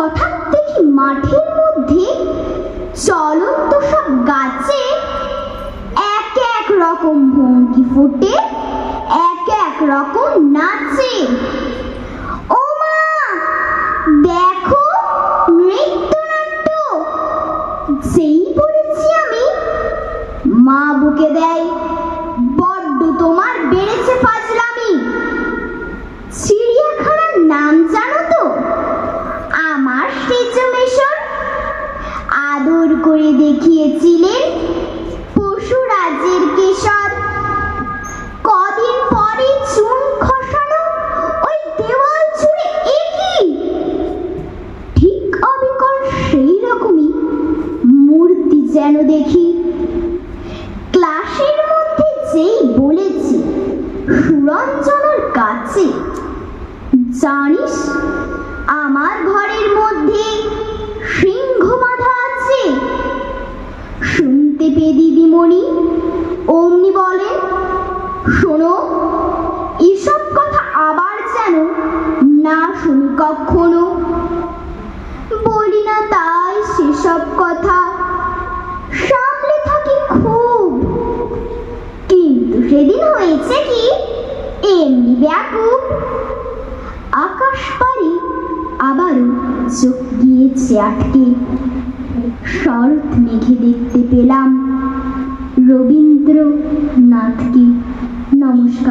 হঠাৎ দেখি মাঠের মধ্যে চলন্ত সব গাছে এক এক রকম ভঙ্গি ফুটে, এক এক রকম নাচে। ও মা, দেখো আমি, মা বুকে দেয়, বড্ড তোমার বেড়েছে দেখিয়েছিলেন? পশু রাজ্যের কেশর কদিন পরে চুন খসানো ওই দেওয়াল একই। ঠিক অবিকল সেই রকমই মূর্তি যেন দেখি। ক্লাসের মধ্যে যেই বলেছি, সুরঞ্জনার কাছে। জানিস, আমার ঘরের মধ্যে দিদিমণি অমনি বলেন শোনো, এসব কথা আবার যেন না শুনি কখনো। বলি না তাই সেসব কথা। সামলে থাকি খুব। কিন্তু সেদিন হয়েছে কি, এমনি ব্যাকুপ আকাশ পারে আবারও চোখ গিয়েছে আটকে। শরৎ মেঘে দেখতে পেলাম। রবীন্দ্রনাথকে। নমস্কার।